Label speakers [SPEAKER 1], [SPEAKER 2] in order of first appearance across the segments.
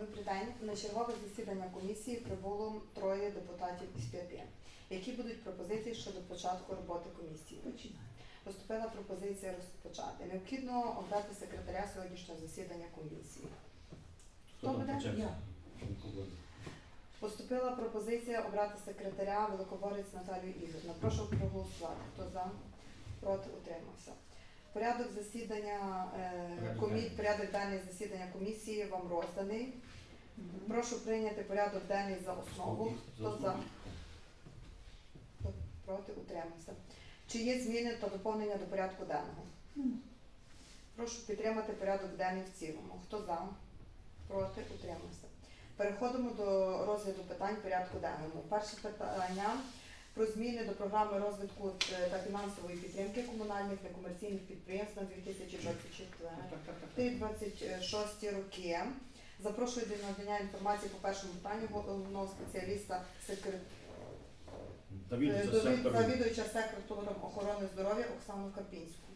[SPEAKER 1] Добрий день. На чергове засідання комісії прибуло троє депутатів із п'яти. Які будуть пропозиції щодо початку роботи комісії? Поступила пропозиція розпочати. Необхідно обрати секретаря сьогоднішнього засідання комісії. Хто буде?
[SPEAKER 2] Я.
[SPEAKER 1] Поступила пропозиція обрати секретаря Великоборець Наталію Ігорівну. Прошу проголосувати. Хто за? Проти утримався. Порядок засідання е,
[SPEAKER 3] Порядок
[SPEAKER 1] комі...
[SPEAKER 3] денний.
[SPEAKER 1] порядок денний засідання комісії вам розданий. Прошу прийняти порядок денний за основу. Хто за? Хто проти утримався. Чи є зміни та доповнення до порядку денного? Прошу підтримати порядок денний в цілому. Хто за? Проти утримався. Переходимо до розгляду питань порядку денному. Перше питання про зміни до програми розвитку е, та фінансової підтримки комунальних некомерційних підприємств на 2024-2026 роки. Запрошую до надання інформації по першому питанню головного спеціаліста секретаря
[SPEAKER 3] Давід
[SPEAKER 1] Е,
[SPEAKER 3] сектором
[SPEAKER 1] охорони здоров'я Оксану Карпінську.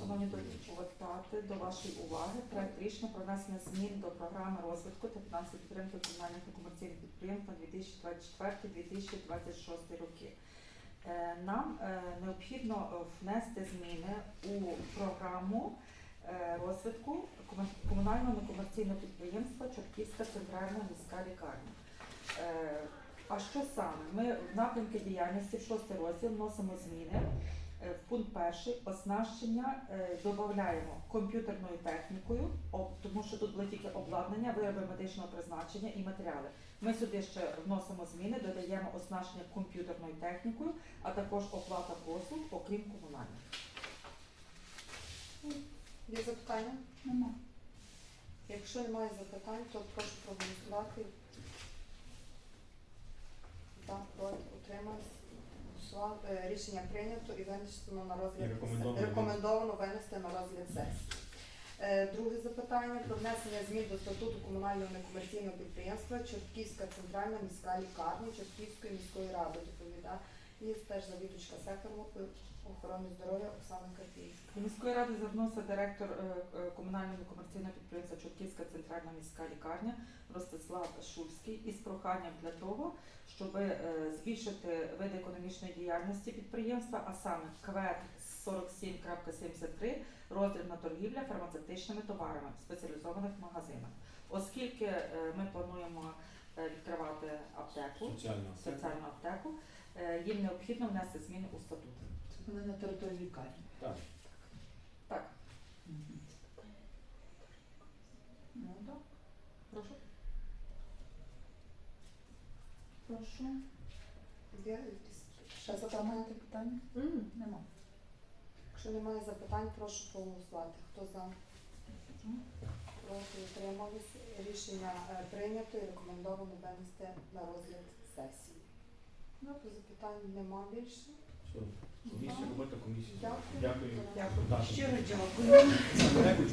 [SPEAKER 2] Шановні депутати, до вашої уваги проект рішення про внесення змін до програми розвитку та фінансової підтримки комунальних та комерційних підприємств на 2024-2026 роки. Е, Нам е, необхідно е, внести зміни у програму розвитку комунального некомерційного підприємства Чортківська центральна міська лікарня. А що саме? Ми в напрямки діяльності в шостий розділ вносимо зміни. Е, В пункт перший оснащення е, додаємо комп'ютерною технікою, тому що тут були тільки обладнання, вироби медичного призначення і матеріали. Ми сюди ще вносимо зміни, додаємо оснащення комп'ютерною технікою, а також оплата послуг, окрім комунальних.
[SPEAKER 1] Є запитання?
[SPEAKER 2] Нема.
[SPEAKER 1] Якщо немає запитань, то прошу проголосувати. За, проти, утримались. Голосував. Е, Рішення прийнято і винесено на розгляд
[SPEAKER 3] рекомендовано.
[SPEAKER 1] рекомендовано винести на розгляд сесії. Е, Друге запитання про внесення змін до статуту комунального некомерційного підприємства Чортківська центральна міська лікарня Чортківської міської ради. Доповідає і теж завідувачка сектору охорони здоров'я Оксана Карпійська.
[SPEAKER 2] До міської ради звернувся директор е, е, комунального некомерційного підприємства Чортківська центральна міська лікарня Ростислав Шульський із проханням для того, щоб е, збільшити вид економічної діяльності підприємства, а саме КВЕТ 47.73 роздрібна торгівля фармацевтичними товарами в спеціалізованих магазинах. Оскільки е, ми плануємо е, відкривати аптеку,
[SPEAKER 3] Соціальна.
[SPEAKER 2] соціальну аптеку, е, їм необхідно внести зміни у статут.
[SPEAKER 4] Це вони на території лікарні.
[SPEAKER 3] Так.
[SPEAKER 2] Так,
[SPEAKER 4] Ну так.
[SPEAKER 2] прошу.
[SPEAKER 4] Прошу.
[SPEAKER 1] Є ще
[SPEAKER 4] Ще
[SPEAKER 1] запитання?
[SPEAKER 4] запитання питання? Нема.
[SPEAKER 1] Якщо немає запитань, прошу проголосувати. Хто за? Проти утримались. Рішення е, прийнято і рекомендовано винести на розгляд сесії. Добре, запитань нема більше.
[SPEAKER 3] Комісія, робота комісії.
[SPEAKER 1] Дякую.
[SPEAKER 3] Дякую.
[SPEAKER 1] Дякую.
[SPEAKER 4] Щиро дякую.
[SPEAKER 3] Дякую.